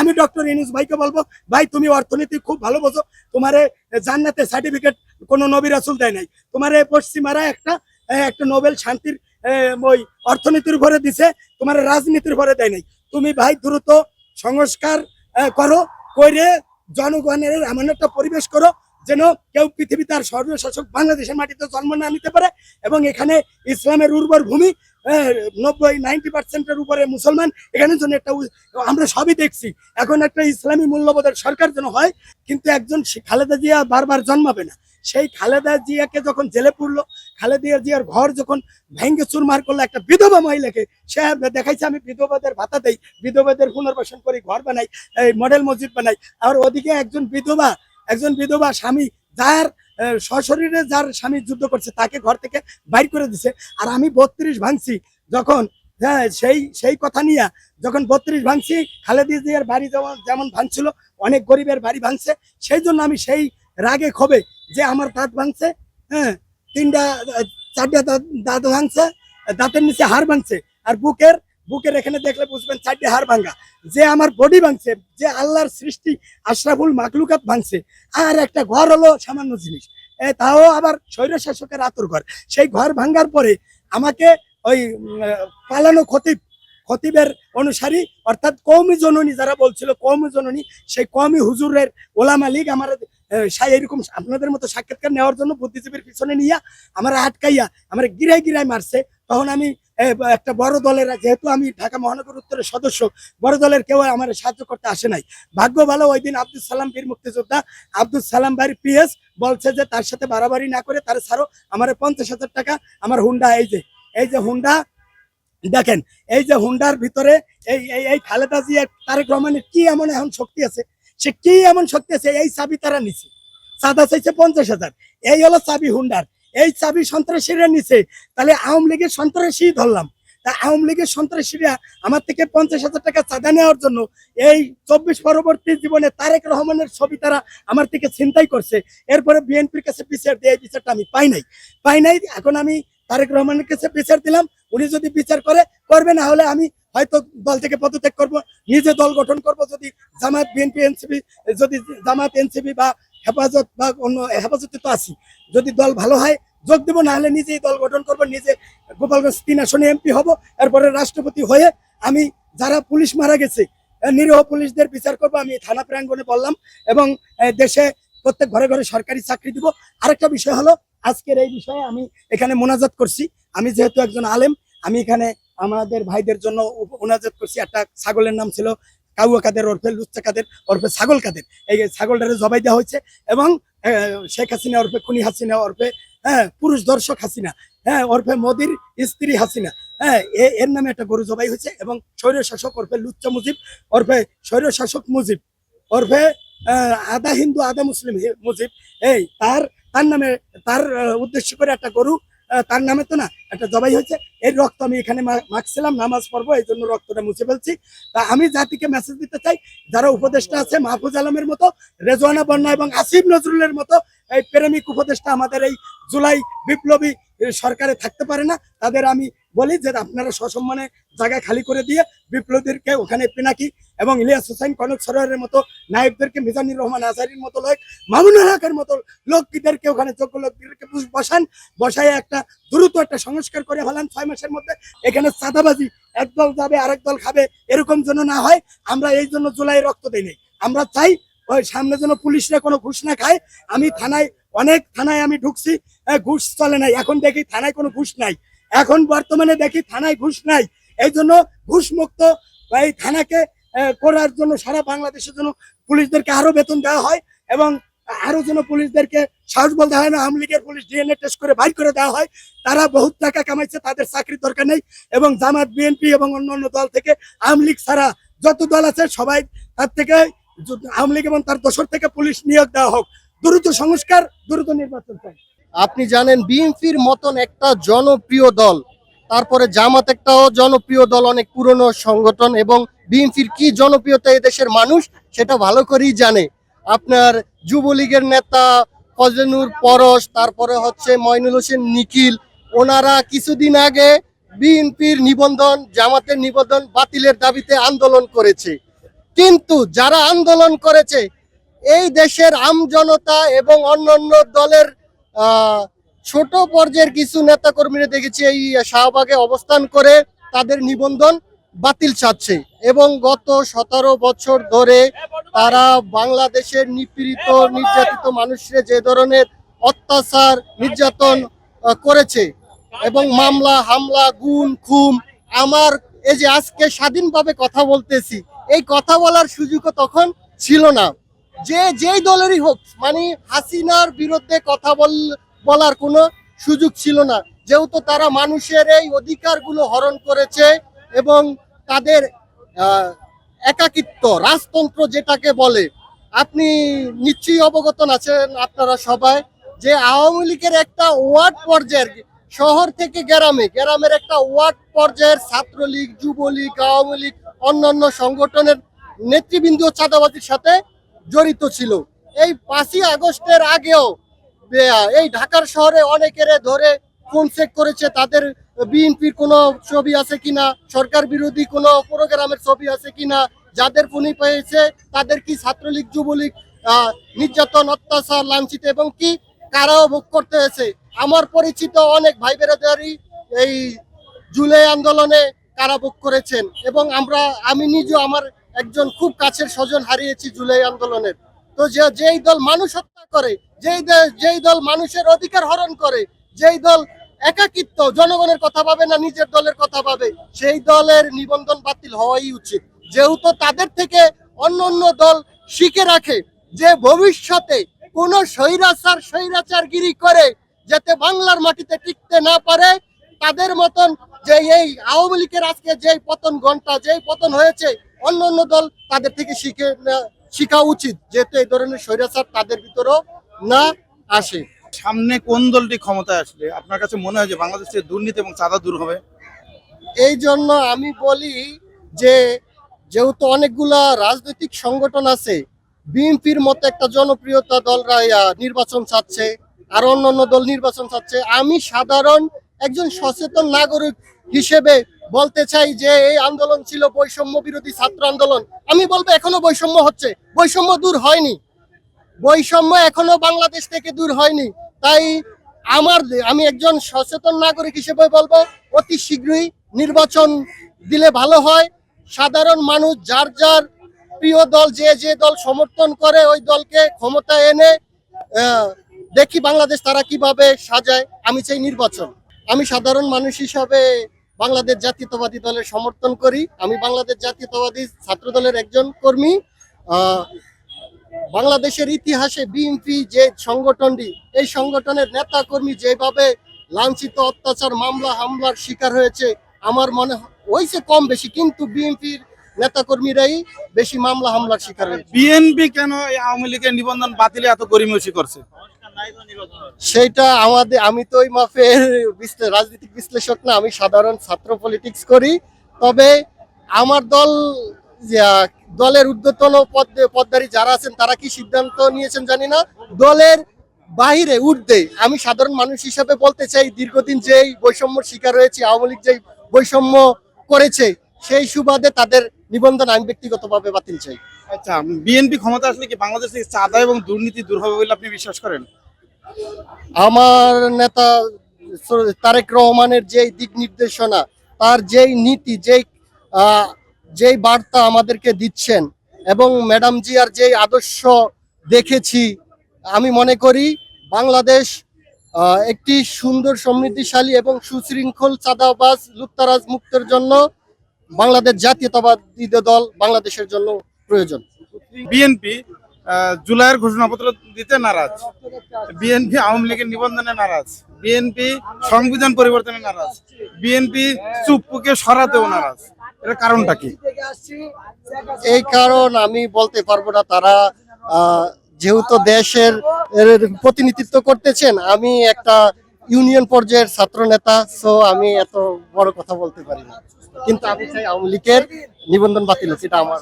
আমি ডক্টর ইনুস ভাইকে বলব, ভাই, তুমি অর্থনীতি খুব ভালো বোঝো। তোমার জান্নাতে সার্টিফিকেট কোনো নবী রাসুল দেয় নাই। তোমার পশ্চিমারা একটা একটা নোবেল শান্তির ওই অর্থনীতির উপরে দিছে, তোমার রাজনীতির উপরে দেয় নাই। তুমি ভাই, দ্রুত সংস্কার করো করে জনগণের এমন একটা পরিবেশ করো যেন কেউ পৃথিবীতে আর সর্বশাসক বাংলাদেশের মাটিতে জন্ম না নিতে পারে এবং এখানে ইসলামের উর্বর ভূমি নব্বই, নাইনটি পার্সেন্টের উপরে মুসলমান এখানে জন্য একটা আমরা সবই দেখছি। এখন একটা ইসলামী মূল্যবোধের সরকার যেন হয়, কিন্তু একজন খালেদা জিয়া বারবার জন্মাবে না। সেই খালেদা জিয়াকে যখন জেলে পড়ল খালেদা জিয়ার ঘর যখন ভেঙ্গে চুরমার করল, একটা বিধবা মহিলাকে, সে দেখাইছে, আমি বিধবাদের ভাতা দেই, বিধবাদের পুনর্বাসন করি, ঘর বানাই, এই মডেল মসজিদ বানাই। আর ওদিকে একজন বিধবা একজন বিধবা স্বামী যার সশরীরে যার স্বামী যুদ্ধ করছে, তাকে ঘর থেকে বাইর করে দিছে। আর আমি বত্রিশ ভাঙছি যখন হ্যাঁ সেই সেই কথা নিয়ে যখন বত্রিশ ভাঙছি, খালেদা জিয়ার বাড়ি যেমন যেমন ভাঙছিল, অনেক গরিবের বাড়ি ভাঙছে, সেই জন্য আমি সেই রাগে ক্ষোভে যে আমার দাঁত ভাঙছে হ্যাঁ তিনটা চারটা দাঁত দাঁত ভাঙছে, দাঁতের নিচে হাড় ভাঙছে। আর বুকের বুকের এখানে দেখলে বুঝবেন চারটে হাড় ভাঙা। যে আমার বডি ভাঙছে, যে আল্লাহর সৃষ্টি আশরাফুল মাকলুকাত ভাঙছে, আর একটা ঘর হলো সামান্য জিনিস। তাও আবার স্বৈর শাসকের আতর ঘর। সেই ঘর ভাঙ্গার পরে আমাকে ওই পালানো খতিব, খতিবের অনুসারী, অর্থাৎ কৌমি জননী যারা বলছিল কৌমি জননী, সেই কৌমি হুজুরের ওলামা লীগ আমার এরকম আপনাদের মতো সাক্ষাৎকার নেওয়ার জন্য বুদ্ধিজীবীর পিছনে নিয়ে, আমার আটকাইয়া, আমার গিরাই গিরাই মারছে। তখন আমি একটা বড় দলের, যেহেতু আমি ঢাকা মহানগর উত্তরের সদস্য, বড় দলের কেউ আমার সাহায্য করতে আসে নাই। ভাগ্য ভালো, ওই দিন আব্দুল সালাম বীর মুক্তিযোদ্ধা, আব্দুল সালাম ভাইয়ের পিএস বলছে যে তার সাথে বাড়াবাড়ি না করে তার ছাড়ো, আমার পঞ্চাশ হাজার টাকা, আমার হুন্ডা, এই যে এই যে হুন্ডা, দেখেন, এই যে হুন্ডার ভিতরে এই এই এই খালেদা জিয়া তারেক রহমানের কি এমন এখন শক্তি আছে? সে কি এমন শক্তি আছে? এই চাবি তারা নিছে। সাদা চাইছে পঞ্চাশ হাজার। এই হলো চাবি হুন্ডার। এই চাবি সন্ত্রাসীরা নিছে, তাহলে আওয়ামী লীগের সন্ত্রাসী ধরলাম। তা আওয়ামী লীগের সন্ত্রাসীরা আমার থেকে পঞ্চাশ হাজার টাকা চাঁদা নেওয়ার জন্য এই চব্বিশ পরবর্তী জীবনে তারেক রহমানের ছবি তারা আমার থেকে চিন্তাই করছে। এরপরে বিএনপির কাছে বিচার দিয়ে, এই বিচারটা আমি পাই নাই। পাই নাই, এখন আমি তারেক রহমানের কাছে বিচার দিলাম, উনি যদি বিচার করে, করবে, না হলে আমি হয়তো দল থেকে পদত্যাগ করব, নিজে দল গঠন করব, যদি জামাত বিএনপি, এনসিপি, যদি জামাত এনসিপি বা হেফাজত বা অন্য, হেফাজতে তো আছি। যদি দল ভালো হয় যোগ দেবো না হলে নিজেই দল গঠন করব, নিজে গোপালগঞ্জ তিন আসনে এমপি হব। এরপরে রাষ্ট্রপতি হয়ে আমি যারা পুলিশ মারা গেছে নিরীহ পুলিশদের বিচার করব, আমি থানা প্রাঙ্গণে বললাম এবং দেশে প্রত্যেক ঘরে ঘরে সরকারি চাকরি দিব। আরেকটা বিষয় হলো, আজকের এই বিষয়ে আমি এখানে মোনাজাত করছি। আমি যেহেতু একজন আলেম, আমি এখানে আমাদের ভাইদের জন্য মোনাজাত করছি। একটা ছাগলের নাম ছিল কাউয়া কাদের ওরফে লুচ্চা কাদের, ওরফে ছাগল কাদের। এই ছাগলটারে জবাই দেওয়া হয়েছে এবং শেখ হাসিনা ওরফে, খুনি হাসিনা ওরফে হ্যাঁ পুরুষ দর্শক হাসিনা হ্যাঁ ওরফে মোদির স্ত্রী হাসিনা হ্যাঁ এর নামে একটা গরু জবাই হয়েছে এবং স্বৈর শাসক ওরফে লুচ্চা মুজিব, ওরফে স্বৈর শাসক মুজিব, ওরফে আধা হিন্দু, আধা মুসলিম মুজিব, এই তার তার নামে, তার উদ্দেশ্য করে একটা গরু তার নামে তো না, একটা জবাই হয়েছে এই রক্ত আমি এখানে মাখছিলাম, নামাজ পড়ব, এই জন্য রক্তটা মুছে ফেলছি। তা আমি জাতিকে মেসেজ দিতে চাই, যারা উপদেষ্টা আছে, মাহফুজ আলমের মতো, রেজওয়ানা বন্যা এবং আসিফ নজরুলের মতো এই প্রেমিক উপদেষ্টা আমাদের এই জুলাই বিপ্লবী সরকারে থাকতে পারে না, তাদের আমি বলি যে আপনারা সসম্মানে জায়গা খালি করে দিয়ে বিপ্লবীদেরকে ওখানে পিনাকি এবং ইলিয়াস হোসেন, কনক সরোয়ারের মতো নায়কদেরকে মিজানুর রহমান আজারির মতো লোক মামুনুল হকের মতো লোকদেরকে ওখানে যোগ্য লোকদেরকে বসান, বসায় একটা দ্রুত একটা সংস্কার করে ফেলান ছয় মাসের মধ্যে। এখানে চাঁদাবাজি এক দল যাবে, আরেক দল খাবে, এরকম যেন না হয়, আমরা এই জন্য জুলাই রক্ত দিই আমরা চাই ওই সামনে যেন পুলিশরা কোনো ঘুষ না খায়, আমি থানায়, অনেক থানায় আমি ঢুকছি ঘুষ চলে নাই। এখন দেখি থানায় কোনো ঘুষ নাই। এখন বর্তমানে দেখি থানায় ঘুষ নাই। এই জন্য ঘুষ মুক্ত এই থানাকে করার জন্য সারা বাংলাদেশের জন্য পুলিশদেরকে আরও বেতন দেওয়া হয় এবং আরও যেন পুলিশদেরকে সাহস বলতে হয় না, আওয়ামী লীগের পুলিশ ডিএনএ টেস্ট করে বাইর করে দেওয়া হয়। তারা বহুত টাকা কামাইছে, তাদের চাকরির দরকার নেই এবং জামাত, বিএনপি এবং অন্য অন্য দল থেকে আওয়ামী লীগ ছাড়া যত দল আছে সবাই তার থেকে আওয়ামী লীগ এবং তার দোসর থেকে পুলিশ নিয়োগ দেওয়া হোক, দ্রুত সংস্কার, দ্রুত নির্বাচন চাই। আপনি জানেন বিএনপির মতন একটা জনপ্রিয় দল, তারপরে জামাত একটাও জনপ্রিয় দল, অনেক পুরনো সংগঠন, এবং বিএনপির কি জনপ্রিয়তা দেশের মানুষ, সেটা ভালো করেই জানে। আপনার যুবলীগের নেতা ফজলুর পরশ, তারপরে হচ্ছে ময়নুল হোসেন নিখিল, ওনারা কিছুদিন আগে বিএনপির নিবন্ধন, জামাতের নিবন্ধন বাতিলের দাবিতে আন্দোলন করেছে। কিন্তু যারা আন্দোলন করেছে, এই দেশের আমজনতা এবং অন্যান্য দলের ছোট পর্যায়ের কিছু নেতাকর্মীরা দেখেছি, এই শাহবাগে অবস্থান করে তাদের নিবন্ধন বাতিল চাচ্ছে এবং গত সতেরো বছর ধরে তারা বাংলাদেশের নিপীড়িত, নির্যাতিত মানুষের যে ধরনের অত্যাচার, নির্যাতন করেছে এবং মামলা, হামলা, গুম, খুম, আমার এই যে আজকে স্বাধীনভাবে কথা বলতেছি এই কথা বলার সুযোগও তখন ছিল না। যে যেই দলেরই হোক মানে হাসিনার বিরুদ্ধে কথা বল, বলার কোনো সুযোগ ছিল না। যেহেতু তারা মানুষের এই অধিকারগুলো হরণ করেছে এবং তাদের একাকিত্ব, রাজতন্ত্র যেটাকে বলে, আপনি নিশ্চয়ই অবগত আছেন আপনারা সবাই যে আওয়ামী লীগের একটা ওয়ার্ড পর্যায়ের শহর থেকে গ্রামে, গ্রামের একটা ওয়ার্ড পর্যায়ের ছাত্রলীগ, যুবলীগ, আওয়ামী লীগ অন্যান্য সংগঠনের নেতৃবৃন্দ চাঁদাবাজির সাথে জড়িত ছিল। এই পাঁচই আগস্টের আগেও এই ঢাকার শহরে অনেকের ধরে ফোন চেক করেছে, তাদের বিএনপির কোনো ছবি আছে কিনা, সরকার বিরোধী কোনো প্রোগ্রামের ছবি আছে কিনা, যাদের ফোনই পেয়েছে, তাদের কি ছাত্রলীগ, যুবলীগ নির্যাতন, অত্যাচার, লাঞ্ছিত এবং কি কারাও ভোগ করতে হয়েছে? আমার পরিচিত অনেক ভাই বেরাদারি এই জুলাই আন্দোলনে কারাভোগ করেছেন এবং আমরা, আমি নিজেও আমার একজন খুব কাছের স্বজন হারিয়েছি জুলাই আন্দোলনের। তো যেই দল মানুষ হত্যা করে, যেই যেই দল মানুষের অধিকার হরণ করে, যেই দল একাকিত্ব, জনগণের কথা ভাবে না, নিজের দলের কথা ভাবে, সেই দলের নিবন্ধন বাতিল হওয়াই উচিত। যেহেতু তাদের থেকে অন্য অন্য দল শিখে রাখে যে ভবিষ্যতে কোন স্বৈরাচার, স্বৈরাচারগিরি করে যাতে বাংলার মাটিতে টিকতে না পারে তাদের মতন যে এই আওয়ামী লীগের আজকে যেই পতন ঘণ্টা যেই পতন হয়েছে অন্য অন্য দল তাদের থেকে শিখে শিখা উচিত যেহেতু এই ধরনের স্বৈরাচার তাদের ভিতরেও না আসে। সামনে কোন দলটি ক্ষমতায় আসলে আপনার কাছে মনে হয় যে বাংলাদেশের দুর্নীতি এবং চাঁদা দূর হবে? এই জন্য আমি বলি যে যেহেতু অনেকগুলা রাজনৈতিক সংগঠন আছে বিএনপির মতো একটা জনপ্রিয়তা দলরা নির্বাচন চাচ্ছে আর অন্য অন্য দল নির্বাচন চাচ্ছে আমি সাধারণ একজন সচেতন নাগরিক হিসেবে বলতে চাই যে এই আন্দোলন ছিল বৈষম্য বিরোধী ছাত্র আন্দোলন। আমি বলব এখনও বৈষম্য হচ্ছে। বৈষম্য দূর হয়নি। বৈষম্য এখনও বাংলাদেশ থেকে দূর হয়নি। তাই আমার আমি একজন সচেতন নাগরিক হিসেবে বলব, অতি শীঘ্রই নির্বাচন দিলে ভালো হয়। সাধারণ মানুষ যার যার প্রিয় দল, যে যে দল সমর্থন করে ওই দলকে ক্ষমতা এনে দেখি বাংলাদেশ তারা কীভাবে সাজায়। আমি চাই নির্বাচন। আমি সাধারণ মানুষ হিসাবে বাংলাদেশ জাতীয়তাবাদী দলের সমর্থন করি। আমি বাংলাদেশ জাতীয়তাবাদী ছাত্র দলের একজন কর্মী। বাংলাদেশের ইতিহাসে বিএনপি যে সংগঠনটি, এই সংগঠনের নেতা কর্মী যেভাবে লাঞ্ছিত অত্যাচার, মামলা, হামলার শিকার হয়েছে, আমার মনে হয় হয়েছে কম বেশি, কিন্তু বিএনপির নেতাকর্মীরাই বেশি মামলা, হামলার শিকার হয়েছে। বিএনপি কেন আওয়ামী লীগের নিবন্ধন বাতিলে এত গরিমসি করছে? সেইটা আমাদের, আমি তো ওই বিশ্লে- রাজনৈতিক বিশ্লেষক না, আমি সাধারণ ছাত্র পলিটিক্স করি। তবে আমার দল দলের ঊর্ধ্বতন পদ্মারী যারা আছেন, তারা কি সিদ্ধান্ত নিয়েছেন জানি না। দলের বাহিরে ঊর্ধ্বে, আমি সাধারণ মানুষ হিসাবে বলতে চাই, দীর্ঘদিন যেই বৈষম্য শিকার হয়েছে, আওয়ামী লীগ যেই বৈষম্য করেছে, সেই সুবাদে তাদের নিবন্ধন আমি ব্যক্তিগতভাবে বাতিল চাই। আচ্ছা বিএনপি ক্ষমতা আসলে কি বাংলাদেশ থেকে চাঁদা এবং দুর্নীতি দূর হবে বলে আপনি বিশ্বাস করেন? আমার নেতা তারেক রহমানের যেই দিক নির্দেশনা, তার যেই নীতি, যেই যেই বার্তা আমাদেরকে দিচ্ছেন এবং ম্যাডাম জি আর যেই আদর্শ দেখেছি, আমি মনে করি বাংলাদেশ একটি সুন্দর সমৃদ্ধিশালী এবং সুশৃঙ্খল চাঁদাবাজ লুপ্তারাজ মুক্তের জন্য বাংলাদেশ জাতীয়তাবাদী দল বাংলাদেশের জন্য প্রয়োজন। বিএনপি জুলাইয়ের ঘোষণাপত্র দিতে নারাজ। বিএনপি আওয়ামী লীগের নিবন্ধনে নারাজ। বিএনপি সংবিধান পরিবর্তনে নারাজ। বিএনপি চুপ্পুকে সরাতেও নারাজ। এর কারণটা কি? এই কারণ আমি বলতে পারব না, তারা যেহেতু দেশের প্রতিনিধিত্ব করতেছেন, আমি একটা ইউনিয়ন পর্যায়ের ছাত্র নেতা সো আমি এত বড় কথা বলতে পারি না। কিন্তু আমি চাই আওয়ামী লীগের নিবন্ধন বাতিল এটা আমার